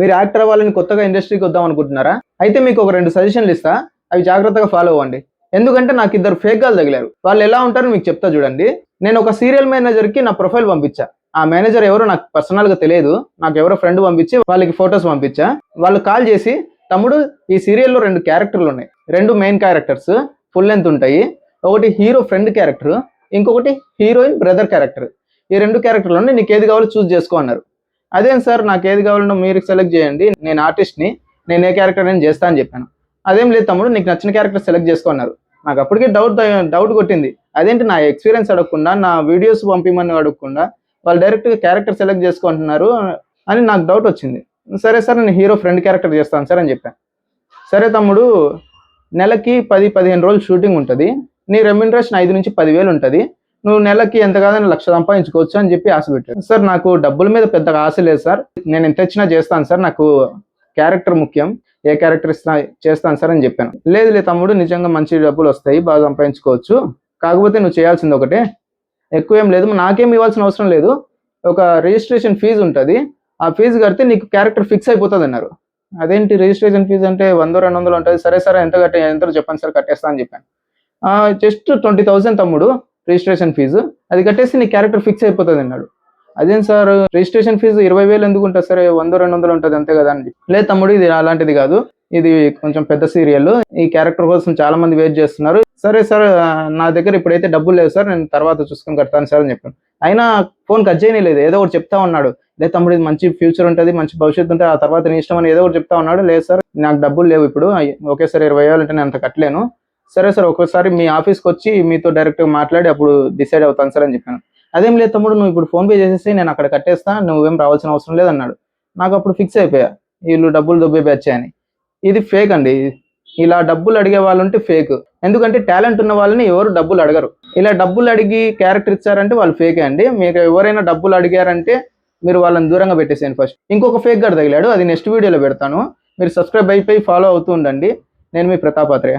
మీరు యాక్టర్ అవ్వాలని కొత్తగా ఇండస్ట్రీకి వద్దాం అనుకుంటున్నారా? అయితే మీకు ఒక రెండు సజెషన్లు ఇస్తా. అవి జాగ్రత్తగా ఫాలో అవ్వండి. ఎందుకంటే నాకు ఇద్దరు ఫేక్గాలు తగిలారు. వాళ్ళు ఎలా ఉంటారో మీకు చెప్తా చూడండి. నేను ఒక సీరియల్ మేనేజర్కి నా ప్రొఫైల్ పంపించా. ఆ మేనేజర్ ఎవరో నాకు పర్సనల్గా తెలియదు. నాకు ఎవరో ఫ్రెండ్ పంపించి వాళ్ళకి ఫొటోస్ పంపించా. వాళ్ళు కాల్ చేసి తమ్ముడు ఈ సీరియల్లో రెండు క్యారెక్టర్లు ఉన్నాయి రెండు మెయిన్ క్యారెక్టర్స్. ఫుల్ లెంత్ ఉంటాయి. ఒకటి హీరో ఫ్రెండ్ క్యారెక్టర్. ఇంకొకటి హీరోయిన్ బ్రదర్ క్యారెక్టర్. ఈ రెండు క్యారెక్టర్లోనే నీకు ఏది కావాలో చూస్ చేసుకో అన్నారు. అదేం సార్ నాకు ఏది కావాలనో మీరు సెలెక్ట్ చేయండి. నేను ఆర్టిస్ట్ని నేను ఏ క్యారెక్టర్ నేను చేస్తా అని చెప్పాను. అదేం లేదు తమ్ముడు నీకు నచ్చిన క్యారెక్టర్ సెలెక్ట్ చేసుకున్నారు నాకు అప్పటికే డౌట్ డౌట్ కొట్టింది. అదేంటి నా ఎక్స్పీరియన్స్ అడగకుండా నా వీడియోస్ పంపిమని అడగకుండా వాళ్ళు డైరెక్ట్గా క్యారెక్టర్ సెలెక్ట్ చేసుకుంటున్నారు అని నాకు డౌట్ వచ్చింది. సరే సార్ నేను హీరో ఫ్రెండ్ క్యారెక్టర్ చేస్తాను సార్ అని చెప్పాను సరే తమ్ముడు నెలకి పది పదిహేను రోజులు షూటింగ్ ఉంటుంది. నీ రెమ్యూనరేషన్ ఐదు నుంచి పదివేలు ఉంటుంది. నువ్వు నెలకి ఎంత కాదని లక్ష సంపాదించుకోవచ్చు అని చెప్పి ఆశ పెట్టాడు. సార్ నాకు డబ్బుల మీద పెద్దగా ఆశ లేదు సార్. నేను ఎంత ఇచ్చినా చేస్తాను సార్. నాకు క్యారెక్టర్ ముఖ్యం. ఏ క్యారెక్టర్ ఇస్తా చేస్తాను సార్ అని చెప్పాను. లేదు లే తమ్ముడు నిజంగా మంచి డబ్బులు వస్తాయి బాగా సంపాదించుకోవచ్చు. కాకపోతే నువ్వు చేయాల్సింది ఒకటే. ఎక్కువ ఏం లేదు నాకేం ఇవ్వాల్సిన అవసరం లేదు. ఒక రిజిస్ట్రేషన్ ఫీజు ఉంటుంది. ఆ ఫీజు కడితే నీకు క్యారెక్టర్ ఫిక్స్ అయిపోతుంది అన్నారు. అదేంటి రిజిస్ట్రేషన్ ఫీజు అంటే వంద రెండు వందలు ఉంటుంది. సరే సరే ఎంత కట్టే ఎంత చెప్పండి సార్ కట్టేస్తా అని చెప్పాను. జస్ట్ ట్వంటీ థౌసండ్ తమ్ముడు. Registration fee. అది కట్టేసి నీ క్యారెక్టర్ ఫిక్స్ అయిపోతుంది అన్నాడు. అదేం సార్ రిజిస్ట్రేషన్ ఫీజు ఇరవై వేలు ఎందుకు ఉంటుంది సరే? వంద రెండు వందలు ఉంటుంది అంతే కదా అని లేదు తమ్ముడు ఇది అలాంటిది కాదు. ఇది కొంచెం పెద్ద సీరియల్ ఈ క్యారెక్టర్ కోసం చాలా మంది వెయిట్ చేస్తున్నారు. సరే సార్ నా దగ్గర ఇప్పుడైతే డబ్బులు లేవు సార్ నేను తర్వాత చూసుకొని కడతాను సార్ అని చెప్పాను. అయినా ఫోన్ కట్ చేయలేదు ఏదో ఒకటి చెప్తా ఉన్నాడు. లేదు తమ్ముడు ఇది మంచి ఫ్యూచర్ ఉంటుంది మంచి భవిష్యత్తు ఉంటుంది ఆ తర్వాత నీ ఇష్టం అని ఏదో ఒకటి చెప్తా ఉన్నాడు. లేదు సార్ నాకు డబ్బులు లేవు ఇప్పుడు. ఒకేసారి ఇరవై వేలు అంటే నేను అంత కట్టలేను. సరే సార్ ఒక్కోసారి మీ ఆఫీస్కి వచ్చి మీతో డైరెక్ట్గా మాట్లాడి అప్పుడు డిసైడ్ అవుతాను సార్ అని చెప్పాను. అదేం లేదు తమ్ముడు నువ్వు ఇప్పుడు ఫోన్ పే చేసేసి నేను అక్కడ కట్టేస్తా నువ్వేం రావాల్సిన అవసరం లేదన్నాడు. నాకు అప్పుడు ఫిక్స్ అయిపోయా వీళ్ళు డబ్బులు దొబ్బే బ్యాచ్ అని. ఇది ఫేక్ అండి. ఇలా డబ్బులు అడిగే వాళ్ళు ఉంటే ఫేక్. ఎందుకంటే టాలెంట్ ఉన్న వాళ్ళని ఎవరు డబ్బులు అడగరు. ఇలా డబ్బులు అడిగి క్యారెక్టర్ ఇచ్చారంటే వాళ్ళు ఫేకే అండి. మీకు ఎవరైనా డబ్బులు అడిగారంటే మీరు వాళ్ళని దూరంగా పెట్టేసేయండి ఫస్ట్. ఇంకొక ఫేక్ గారు తగిలాడు అది నెక్స్ట్ వీడియోలో పెడతాను. మీరు సబ్స్క్రైబ్ అయిపోయి ఫాలో అవుతూ ఉండండి. నేను మీ ప్రతాపాత్రేయ